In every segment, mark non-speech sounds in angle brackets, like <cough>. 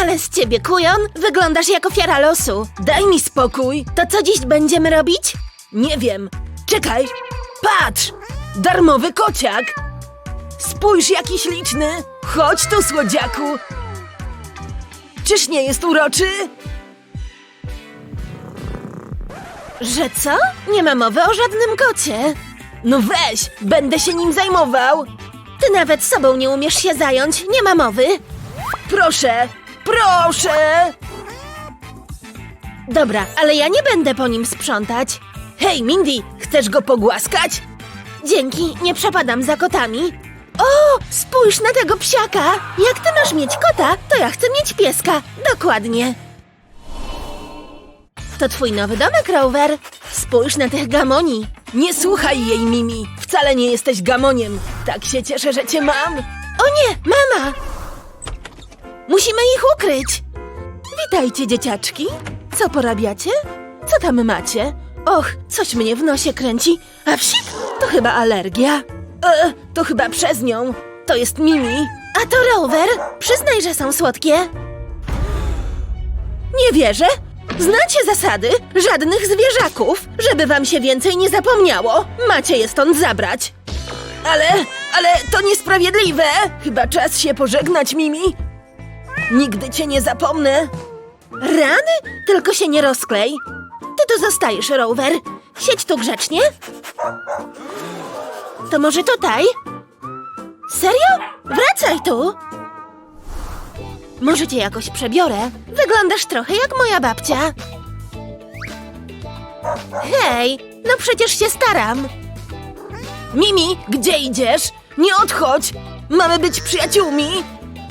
Ale z ciebie, kujon, wyglądasz jak ofiara losu. Daj mi spokój. To co dziś będziemy robić? Nie wiem. Czekaj. Patrz! Darmowy kociak. Spójrz, jaki śliczny. Chodź tu, słodziaku. Czyż nie jest uroczy? Że co? Nie ma mowy o żadnym kocie. No weź, będę się nim zajmował. Ty nawet sobą nie umiesz się zająć, nie ma mowy. Proszę, proszę. Dobra, ale ja nie będę po nim sprzątać. Hej, Mindy, chcesz go pogłaskać? Dzięki, nie przepadam za kotami. O, spójrz na tego psiaka! Jak ty masz mieć kota, to ja chcę mieć pieska. Dokładnie. To twój nowy domek, Rover. Spójrz na tych gamoni. Nie słuchaj jej, Mimi. Wcale nie jesteś gamoniem. Tak się cieszę, że cię mam. O nie, mama! Musimy ich ukryć. Witajcie, dzieciaczki. Co porabiacie? Co tam macie? Och, coś mnie w nosie kręci. A wsik, to chyba alergia. E, to chyba przez nią. To jest Mimi. A to Rover? Przyznaj, że są słodkie. Nie wierzę. Znacie zasady? Żadnych zwierzaków, żeby wam się więcej nie zapomniało. Macie je stąd zabrać. Ale, ale to niesprawiedliwe. Chyba czas się pożegnać, Mimi. Nigdy cię nie zapomnę. Rany? Tylko się nie rozklej. Ty tu zostajesz, Rover. Siedź tu grzecznie. To może tutaj? Serio? Wracaj tu. Może cię jakoś przebiorę. Wyglądasz trochę jak moja babcia. Hej, no przecież się staram. Mimi, gdzie idziesz? Nie odchodź! Mamy być przyjaciółmi!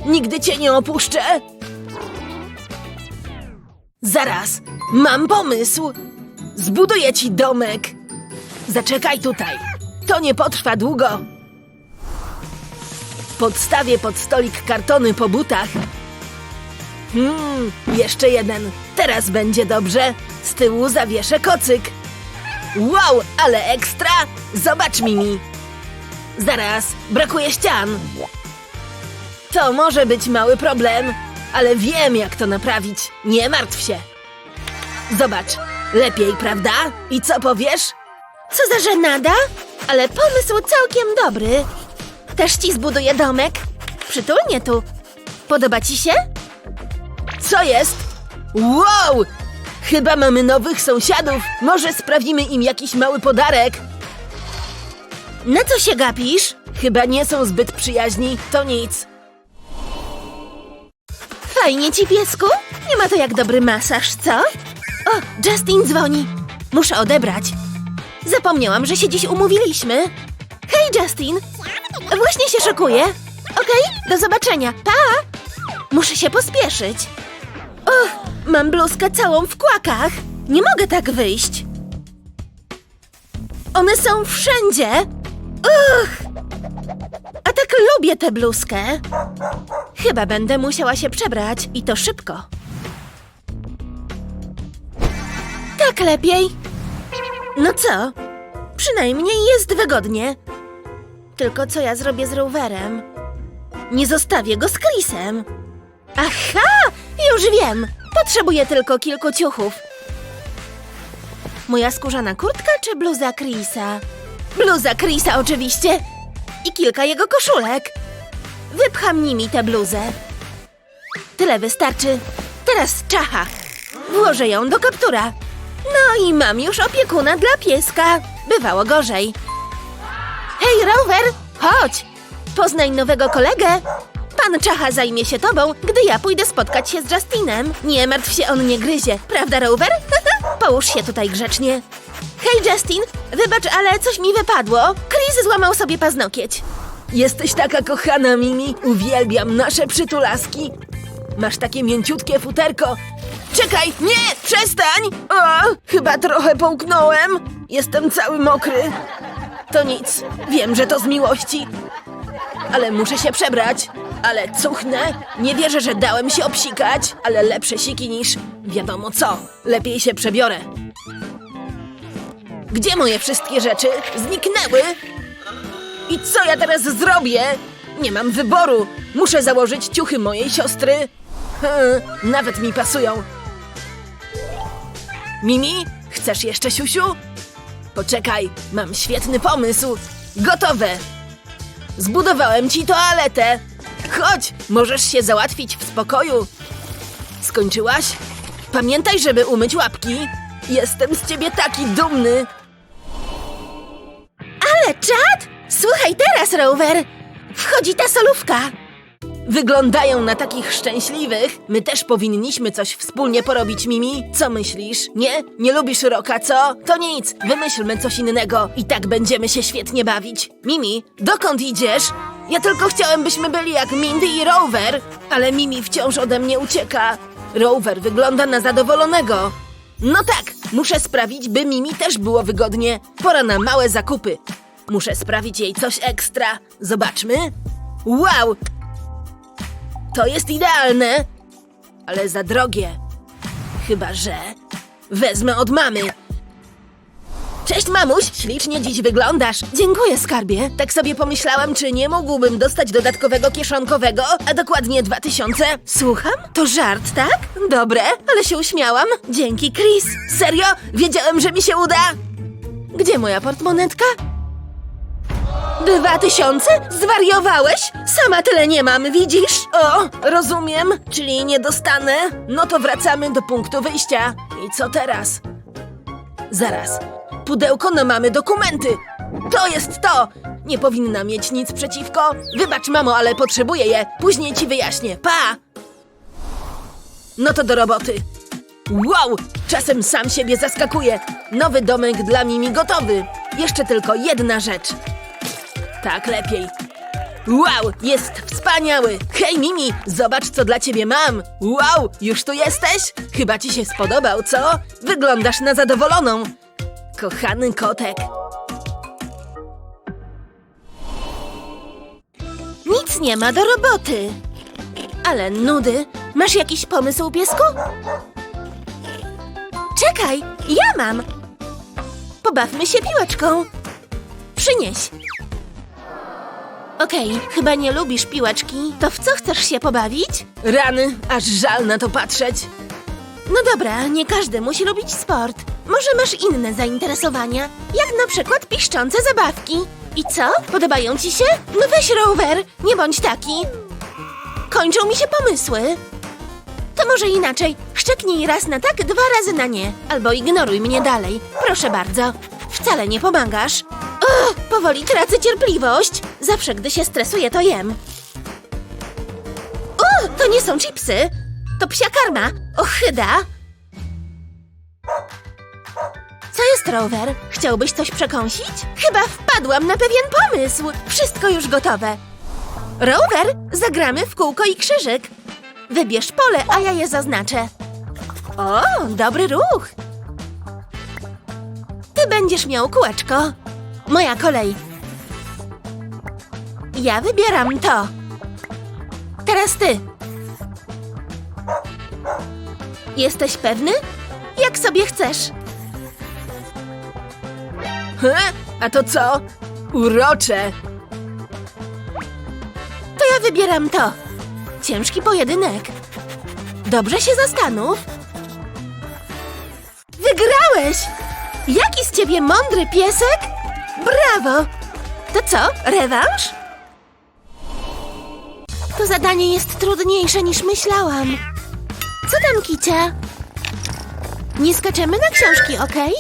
Nigdy cię nie opuszczę! Zaraz, mam pomysł! Zbuduję ci domek! Zaczekaj tutaj, to nie potrwa długo! Podstawię pod stolik kartony po butach. Hmm, jeszcze jeden. Teraz będzie dobrze. Z tyłu zawieszę kocyk. Wow, ale ekstra! Zobacz, Mimi! Zaraz, brakuje ścian. To może być mały problem, ale wiem, jak to naprawić. Nie martw się. Zobacz, lepiej, prawda? I co powiesz? Co za żenada? Ale pomysł całkiem dobry. Też ci zbuduję domek. Przytulnie tu. Podoba ci się? Co jest? Wow! Chyba mamy nowych sąsiadów. Może sprawimy im jakiś mały podarek. Na co się gapisz? Chyba nie są zbyt przyjaźni, to nic. Fajnie ci, piesku? Nie ma to jak dobry masaż, co? O, Justin dzwoni. Muszę odebrać. Zapomniałam, że się dziś umówiliśmy. Hej, Justin. Właśnie się szykuję. Okej, do zobaczenia. Pa! Muszę się pospieszyć. Och, mam bluzkę całą w kłakach. Nie mogę tak wyjść. One są wszędzie. Uch! A tak lubię tę bluzkę. Chyba będę musiała się przebrać i to szybko. Tak lepiej. No co? Przynajmniej jest wygodnie. Tylko co ja zrobię z rowerem? Nie zostawię go z Chrisem. Aha! Już wiem! Potrzebuję tylko kilku ciuchów. Moja skórzana kurtka czy bluza Chrisa? Bluza Chrisa oczywiście! I kilka jego koszulek. Wypcham nimi tę bluzę. Tyle wystarczy. Teraz czacha. Włożę ją do kaptura. No i mam już opiekuna dla pieska. Bywało gorzej. Hej, Rower, chodź! Poznaj nowego kolegę. Pan Czacha zajmie się tobą, gdy ja pójdę spotkać się z Justinem. Nie martw się, on nie gryzie. Prawda, Rower? <laughs> Połóż się tutaj grzecznie. Hej, Justin, wybacz, ale coś mi wypadło. Chris złamał sobie paznokieć. Jesteś taka kochana, Mimi. Uwielbiam nasze przytulaski. Masz takie mięciutkie futerko. Czekaj, nie, przestań! O, chyba trochę połknąłem. Jestem cały mokry. To nic, wiem, że to z miłości. Ale muszę się przebrać. Ale cuchnę. Nie wierzę, że dałem się obsikać, ale lepsze siki niż wiadomo co. Lepiej się przebiorę. Gdzie moje wszystkie rzeczy? Zniknęły? I co ja teraz zrobię? Nie mam wyboru. Muszę założyć ciuchy mojej siostry. Hmm, nawet mi pasują. Mimi, chcesz jeszcze siusiu? Poczekaj, mam świetny pomysł. Gotowe. Zbudowałem ci toaletę. Chodź, możesz się załatwić w spokoju. Skończyłaś? Pamiętaj, żeby umyć łapki. Jestem z ciebie taki dumny. Ale czad? Słuchaj teraz, Rover! Wchodzi ta solówka! Wyglądają na takich szczęśliwych. My też powinniśmy coś wspólnie porobić, Mimi. Co myślisz? Nie? Nie lubisz roka, co? To nic, wymyślmy coś innego i tak będziemy się świetnie bawić. Mimi, dokąd idziesz? Ja tylko chciałem, byśmy byli jak Mindy i Rover, ale Mimi wciąż ode mnie ucieka. Rover wygląda na zadowolonego. No tak, muszę sprawić, by Mimi też było wygodnie. Pora na małe zakupy. Muszę sprawić jej coś ekstra. Zobaczmy. Wow, to jest idealne, ale za drogie. Chyba, że wezmę od mamy. Cześć, mamuś! Ślicznie dziś wyglądasz. Dziękuję, skarbie. Tak sobie pomyślałam, czy nie mógłbym dostać dodatkowego kieszonkowego, a dokładnie dwa tysiące. Słucham? To żart, tak? Dobre, ale się uśmiałam. Dzięki, Chris. Serio? Wiedziałem, że mi się uda. Gdzie moja portmonetka? Dwa tysiące? Zwariowałeś? Sama tyle nie mam, widzisz? O, rozumiem. Czyli nie dostanę? No to wracamy do punktu wyjścia. I co teraz? Zaraz. Pudełko na mamy dokumenty. To jest to! Nie powinna mieć nic przeciwko. Wybacz, mamo, ale potrzebuję je. Później ci wyjaśnię. Pa! No to do roboty. Wow! Czasem sam siebie zaskakuje. Nowy domek dla Mimi gotowy. Jeszcze tylko jedna rzecz. Tak lepiej. Wow, jest wspaniały! Hej Mimi, zobacz co dla ciebie mam! Wow, już tu jesteś? Chyba ci się spodobał, co? Wyglądasz na zadowoloną. Kochany kotek. Nic nie ma do roboty. Ale nudy. Masz jakiś pomysł, piesku? Czekaj, ja mam. Pobawmy się piłeczką. Przynieś. Okej, chyba nie lubisz piłeczki. To w co chcesz się pobawić? Rany, aż żal na to patrzeć. No dobra, nie każdy musi lubić sport. Może masz inne zainteresowania, jak na przykład piszczące zabawki. I co? Podobają ci się? No weź rower, nie bądź taki. Kończą mi się pomysły. To może inaczej. Szczeknij raz na tak, dwa razy na nie. Albo ignoruj mnie dalej. Proszę bardzo. Wcale nie pomagasz. Ugh, powoli tracę cierpliwość. Zawsze, gdy się stresuję, to jem. O, to nie są chipsy. To psia karma. Ochyda. Co jest, Rower? Chciałbyś coś przekąsić? Chyba wpadłam na pewien pomysł. Wszystko już gotowe. Rower, zagramy w kółko i krzyżyk. Wybierz pole, a ja je zaznaczę. O, dobry ruch. Ty będziesz miał kółeczko. Moja kolej. Ja wybieram to. Teraz ty. Jesteś pewny? Jak sobie chcesz. He? A to co? Urocze. To ja wybieram to. Ciężki pojedynek. Dobrze się zastanów. Wygrałeś! Jaki z ciebie mądry piesek? Brawo! To co, rewanż? To zadanie jest trudniejsze niż myślałam. Co tam, Kicia? Nie skaczemy na książki, okej?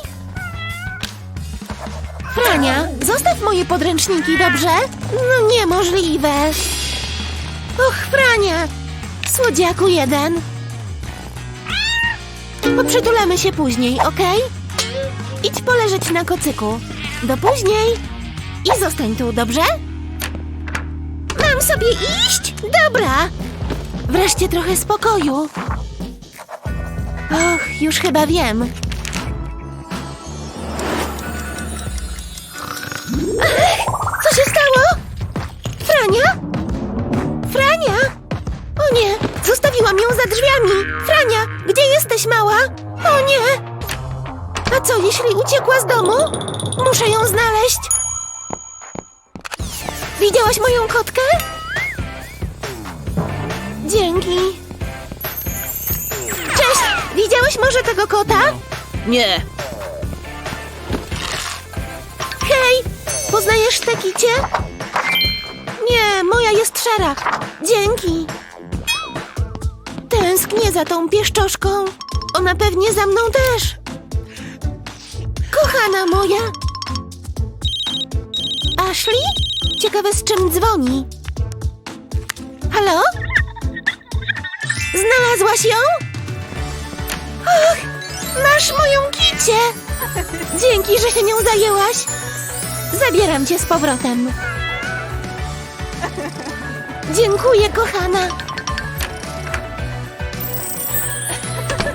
Frania, zostaw moje podręczniki, dobrze? No niemożliwe. Och, Frania! Słodziaku jeden. Poprzytulamy się później, okej? Idź poleżeć na kocyku. Do później. I zostań tu, dobrze? Mam sobie iść? Dobra. Wreszcie trochę spokoju. Och, już chyba wiem. Co się stało? Frania? Frania? O nie, zostawiłam ją za drzwiami. Frania, gdzie jesteś, mała? O nie! A co, jeśli uciekła z domu? Muszę ją znaleźć. Widziałaś moją kotkę? Dzięki. Widziałeś może tego kota? Nie. Hej, poznajesz tę kicie? Nie, moja jest szara. Dzięki. Tęsknię za tą pieszczoszką. Ona pewnie za mną też. Kochana moja. Ashley? Ciekawe z czym dzwoni. Halo? Znalazłaś ją? Och, masz moją kicię. Dzięki, że się nią zajęłaś. Zabieram cię z powrotem. Dziękuję, kochana.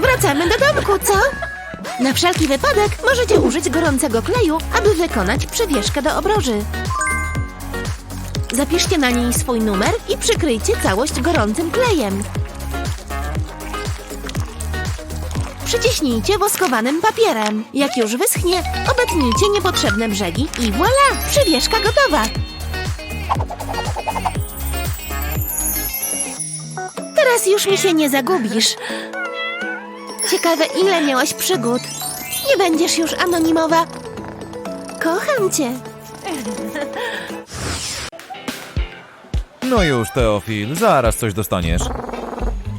Wracamy do domku, co? Na wszelki wypadek możecie użyć gorącego kleju, aby wykonać przewieszkę do obroży. Zapiszcie na niej swój numer i przykryjcie całość gorącym klejem. Przyciśnijcie woskowanym papierem. Jak już wyschnie, obetnijcie niepotrzebne brzegi i voilà! Przywieszka gotowa! Teraz już mi się nie zagubisz. Ciekawe, ile miałaś przygód. Nie będziesz już anonimowa. Kocham cię. No już, Teofil, zaraz coś dostaniesz.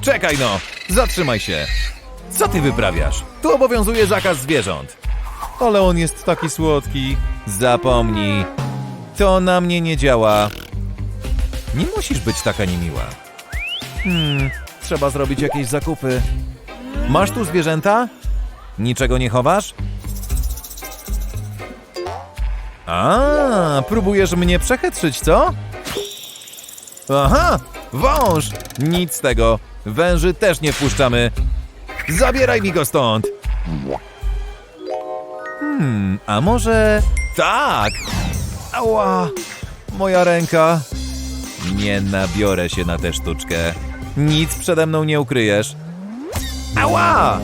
Czekaj no, zatrzymaj się. Co ty wyprawiasz? Tu obowiązuje zakaz zwierząt. Ale on jest taki słodki. Zapomnij. To na mnie nie działa. Nie musisz być taka niemiła. Hmm, trzeba zrobić jakieś zakupy. Masz tu zwierzęta? Niczego nie chowasz? A, próbujesz mnie przechytrzyć, co? Aha! Wąż! Nic z tego. Węży też nie wpuszczamy. Zabieraj mi go stąd! Hmm, a może... Tak! Ała! Moja ręka. Nie nabiorę się na tę sztuczkę. Nic przede mną nie ukryjesz. Ała!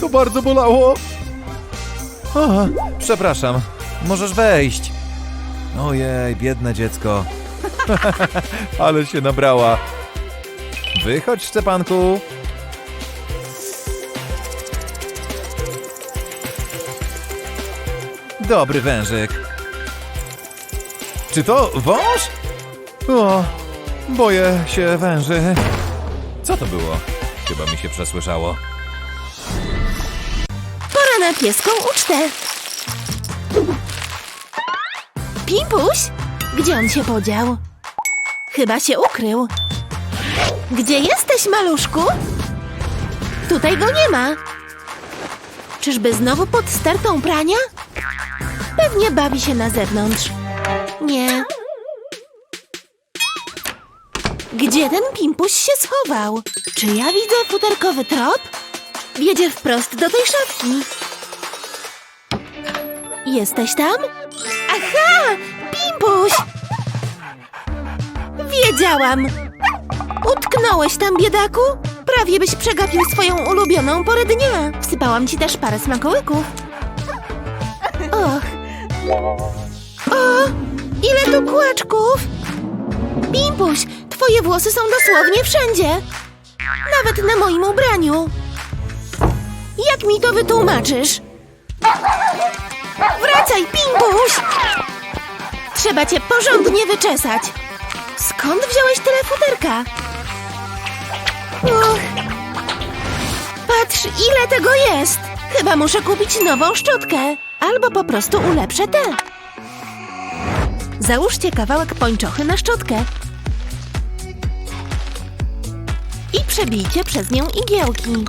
To bardzo bolało. O, przepraszam. Możesz wejść. Ojej, biedne dziecko. <laughs> Ale się nabrała. Wychodź, Szczepanku. Dobry wężyk. Czy to wąż? O, boję się węży. Co to było? Chyba mi się przesłyszało. Pora na pieską ucztę. Pimpuś? Gdzie on się podział? Chyba się ukrył. Gdzie jesteś, maluszku? Tutaj go nie ma. Czyżby znowu pod stertą prania? Pewnie bawi się na zewnątrz. Nie. Gdzie ten pimpuś się schował? Czy ja widzę futerkowy trop? Wiedzie wprost do tej szafki. Jesteś tam? Aha! Pimpuś! Wiedziałam! Utknąłeś tam, biedaku? Prawie byś przegapił swoją ulubioną porę dnia. Wsypałam ci też parę smakołyków. Och. O! Ile tu kłaczków! Pimpuś, twoje włosy są dosłownie wszędzie. Nawet na moim ubraniu. Jak mi to wytłumaczysz? Wracaj, Pimpuś! Trzeba cię porządnie wyczesać. Skąd wziąłeś tyle futerka? Uch. Patrz, ile tego jest! Chyba muszę kupić nową szczotkę. Albo po prostu ulepszę tę. Załóżcie kawałek pończochy na szczotkę. Przebijcie przez nią igiełki.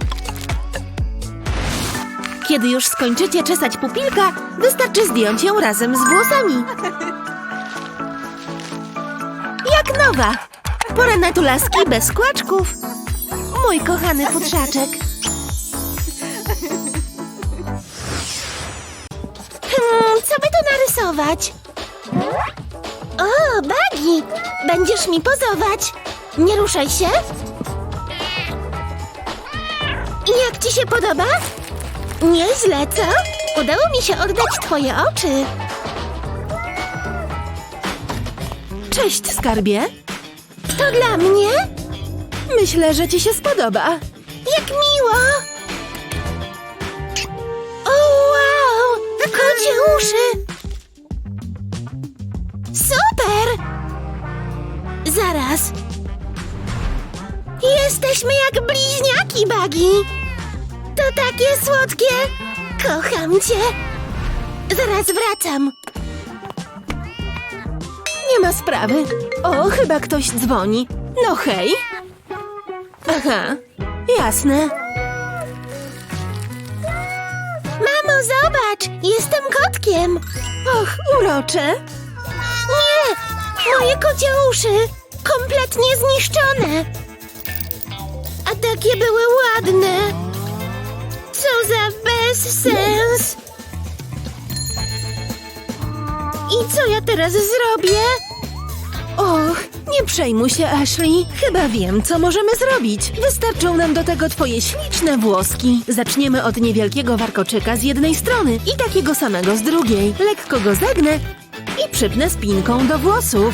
Kiedy już skończycie czesać pupilka, wystarczy zdjąć ją razem z włosami. Jak nowa. Pora na tulaski bez kłaczków. Mój kochany futrzaczek. Hmm, co by tu narysować? O, Bagi! Będziesz mi pozować. Nie ruszaj się. I jak ci się podoba? Nieźle, co? Udało mi się oddać twoje oczy. Cześć, skarbie. To dla mnie? Myślę, że ci się spodoba. Jak miło! kocie uszy! Super! Zaraz. Jesteśmy jak bliźniaki, Bagi. To takie słodkie. Kocham cię. Zaraz wracam. Nie ma sprawy. O, chyba ktoś dzwoni. No hej. Aha, jasne. Mamo, zobacz! Jestem kotkiem! Och, urocze. Nie! Moje kocie uszy! Kompletnie zniszczone! A takie były ładne! Co za bezsens! I co ja teraz zrobię? Och, nie przejmuj się, Ashley. Chyba wiem, co możemy zrobić. Wystarczą nam do tego twoje śliczne włoski. Zaczniemy od niewielkiego warkoczyka z jednej strony i takiego samego z drugiej. Lekko go zegnę i przypnę spinką do włosów.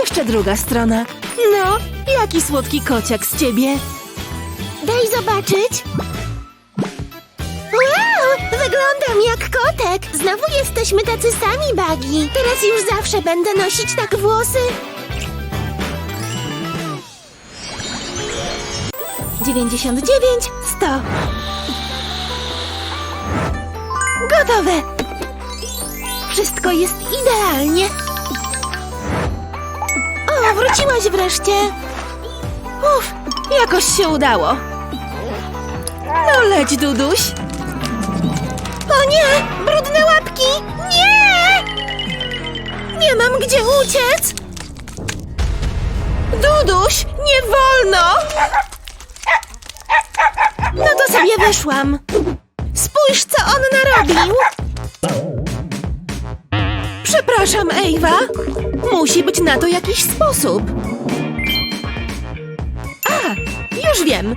Jeszcze druga strona. No, jaki słodki kociak z ciebie. Daj zobaczyć! Wyglądam jak kotek! Znowu jesteśmy tacy sami, Bagi! Teraz już zawsze będę nosić tak włosy! 99, 100 Gotowe! Wszystko jest idealnie! O, wróciłaś wreszcie! Uff, jakoś się udało. No leć, Duduś. O nie! Brudne łapki! Nie! Nie mam gdzie uciec! Duduś, nie wolno! No to sobie wyszłam. Spójrz, co on narobił! Przepraszam, Ewa. Musi być na to jakiś sposób. A, już wiem.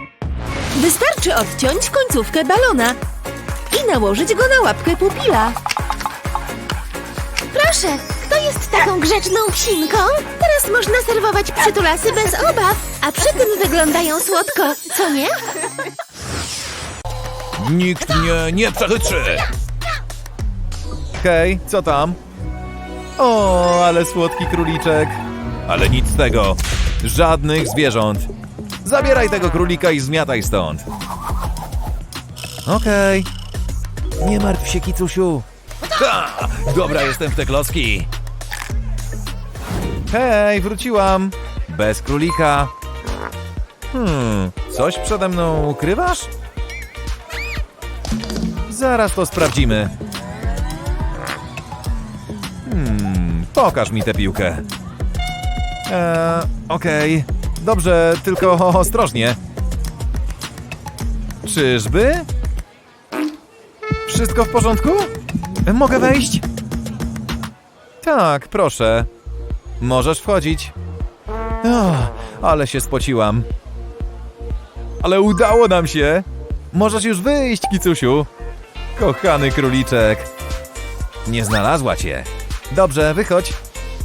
Wystarczy odciąć końcówkę balona i nałożyć go na łapkę pupila. Proszę, kto jest taką grzeczną psinką? Teraz można serwować przytulasy bez obaw, a przy tym wyglądają słodko, co nie? Nikt mnie nie przechytrzy! Hej, co tam? O, ale słodki króliczek. Ale nic z tego. Żadnych zwierząt. Zabieraj tego królika i zmiataj stąd. Okej. Nie martw się, kicusiu. Ha! Dobra, jestem w te klocki. Hej, wróciłam. Bez królika. Hmm, coś przede mną ukrywasz? Zaraz to sprawdzimy. Hmm, pokaż mi tę piłkę. Eee, okej. Dobrze, tylko <laughs> ostrożnie. Czyżby? Wszystko w porządku? Mogę wejść? Tak, proszę. Możesz wchodzić. O, ale się spociłam. Ale udało nam się. Możesz już wyjść, kicusiu. Kochany króliczek. Nie znalazła cię. Dobrze, wychodź.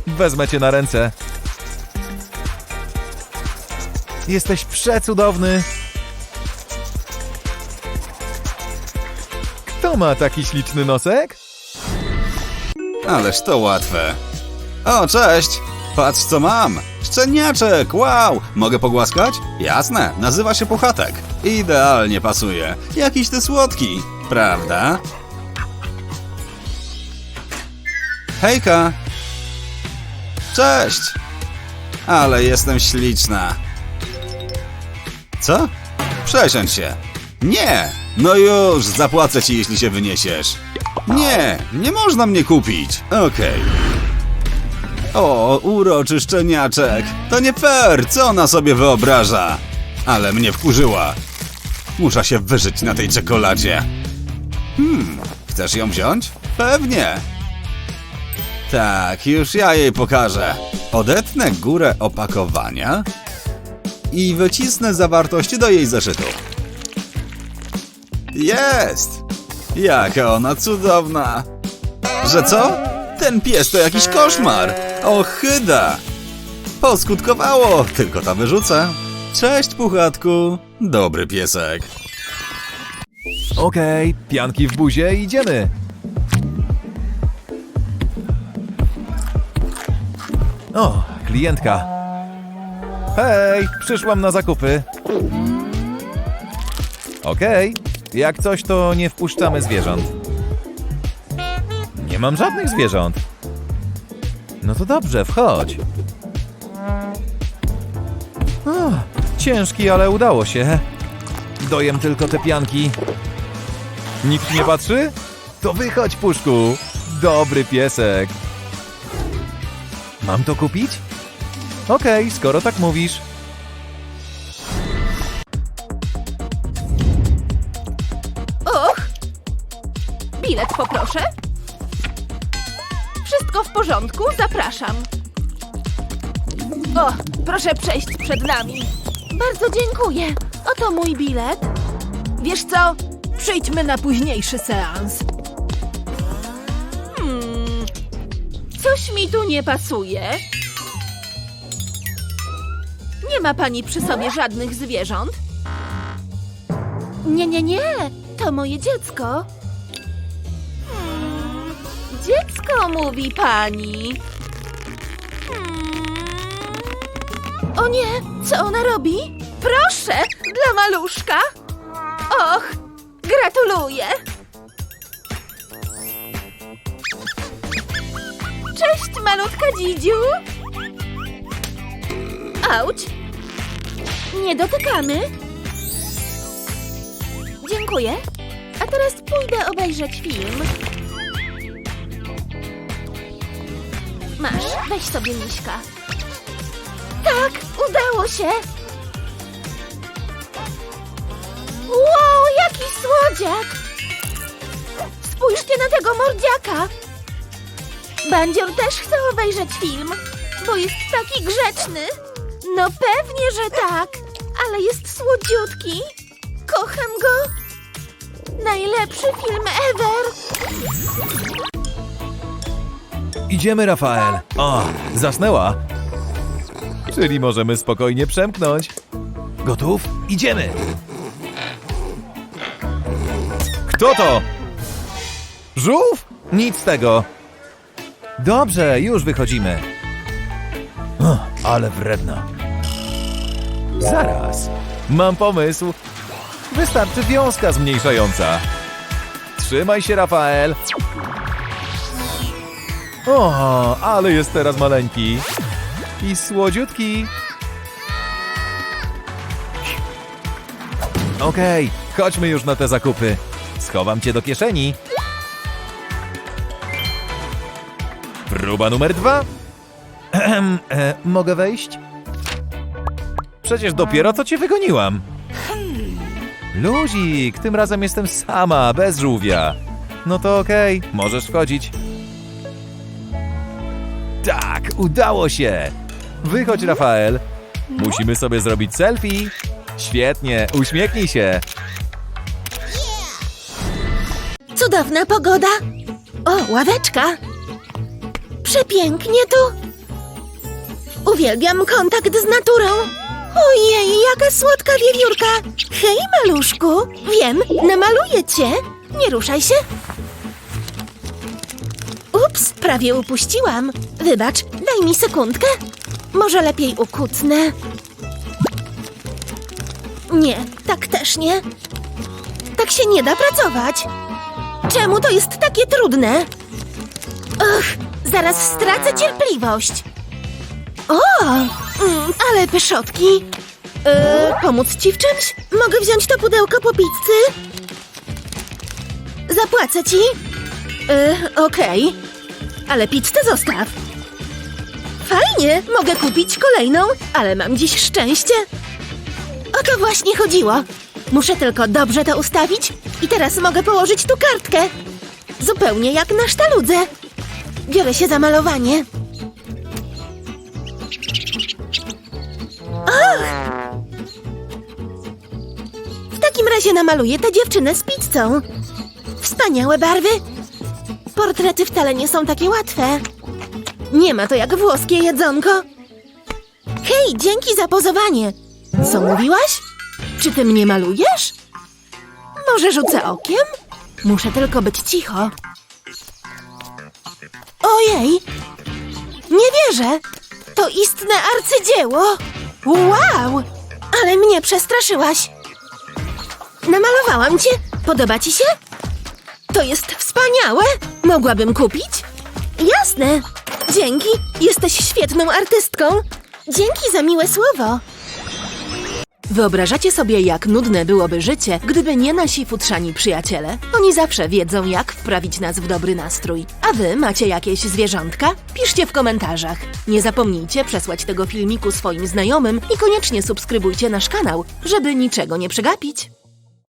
Wezmę cię na ręce. Jesteś przecudowny. Ma taki śliczny nosek? Ależ to łatwe. O, cześć! Patrz co mam! Szczeniaczek! Wow! Mogę pogłaskać? Jasne, nazywa się Puchatek. Idealnie pasuje. Jakiś ty słodki, prawda? Hejka! Cześć! Ale jestem śliczna. Co? Przesiądź się. Nie! No już, zapłacę ci, jeśli się wyniesiesz. Nie, nie można mnie kupić. Okej. O, uroczy szczeniaczek. To nie fair, co ona sobie wyobraża? Ale mnie wkurzyła. Muszę się wyżyć na tej czekoladzie. Hmm, chcesz ją wziąć? Pewnie. Tak, już ja jej pokażę. Odetnę górę opakowania i wycisnę zawartość do jej zeszytu. Jest! Jaka ona cudowna! Że co? Ten pies to jakiś koszmar! Ochyda! Poskutkowało! Tylko ta wyrzuca. Cześć, puchatku! Dobry piesek. Okej, okay, pianki w buzie, idziemy! O, klientka. Hej, przyszłam na zakupy. Okej, okay jak coś, to nie wpuszczamy zwierząt. Nie mam żadnych zwierząt. No to dobrze, wchodź. Ciężki, ale udało się. Dojem tylko te pianki. Nikt nie patrzy? To wychodź, puszku. Dobry piesek. Mam to kupić? Okej, skoro tak mówisz. Porządku, zapraszam. O, proszę przejść przed nami. Bardzo dziękuję. Oto mój bilet. Wiesz co? Przyjdźmy na późniejszy seans. Hmm, coś mi tu nie pasuje. Nie ma pani przy sobie żadnych zwierząt? Nie, nie, nie. To moje dziecko. Dziecko, mówi pani. O nie, co ona robi? Proszę, dla maluszka. Och, gratuluję. Cześć, malutka dzidziu! Auć! Nie dotykamy. Dziękuję. A teraz pójdę obejrzeć film. Masz, weź sobie miśka. Tak, udało się! Wow, jaki słodziak! Spójrzcie na tego mordziaka! Bandzior też chce obejrzeć film, bo jest taki grzeczny. No pewnie, że tak, ale jest słodziutki. Kocham go. Najlepszy film ever. Idziemy, Rafael. O, zasnęła. Czyli możemy spokojnie przemknąć. Gotów? Idziemy. Kto to? Żółw? Nic z tego. Dobrze, już wychodzimy. O, ale wredna. Zaraz. Mam pomysł. Wystarczy wiązka zmniejszająca. Trzymaj się, Rafael. O, ale jest teraz maleńki. I słodziutki. Okej, chodźmy już na te zakupy. Schowam cię do kieszeni. Próba numer dwa. Ehem, e, mogę wejść? Przecież dopiero co cię wygoniłam. Luzik, tym razem jestem sama, bez żółwia. No to okej, możesz wchodzić. Tak, udało się! Wychodź, Rafael. Musimy sobie zrobić selfie. Świetnie, uśmiechnij się. Cudowna pogoda. O, ławeczka. Przepięknie tu. Uwielbiam kontakt z naturą. Ojej, jaka słodka wiewiórka. Hej, maluszku. Wiem, namaluję cię. Nie ruszaj się. Prawie upuściłam. Wybacz, daj mi sekundkę. Może lepiej ukucnę. Nie, tak też nie. Tak się nie da pracować. Czemu to jest takie trudne? Och, zaraz stracę cierpliwość. O, mm, ale pyszotki. E, pomóc ci w czymś? Mogę wziąć to pudełko po pizzy? Zapłacę ci? E, Okej, ale pizzę zostaw. Fajnie, mogę kupić kolejną, ale mam dziś szczęście. O to właśnie chodziło. Muszę tylko dobrze to ustawić i teraz mogę położyć tu kartkę. Zupełnie jak na sztaludze. Biorę się za malowanie. Och! W takim razie namaluję tę dziewczynę z pizzą. Wspaniałe barwy. Portrety wcale nie są takie łatwe. Nie ma to jak włoskie jedzonko. Hej, dzięki za pozowanie. Co mówiłaś? Czy ty mnie malujesz? Może rzucę okiem? Muszę tylko być cicho. Ojej! Nie wierzę! To istne arcydzieło! Wow! Ale mnie przestraszyłaś! Namalowałam cię! Podoba ci się? To jest wspaniałe! Mogłabym kupić? Jasne! Dzięki! Jesteś świetną artystką! Dzięki za miłe słowo! Wyobrażacie sobie, jak nudne byłoby życie, gdyby nie nasi futrzani przyjaciele? Oni zawsze wiedzą, jak wprawić nas w dobry nastrój. A wy macie jakieś zwierzątka? Piszcie w komentarzach. Nie zapomnijcie przesłać tego filmiku swoim znajomym i koniecznie subskrybujcie nasz kanał, żeby niczego nie przegapić.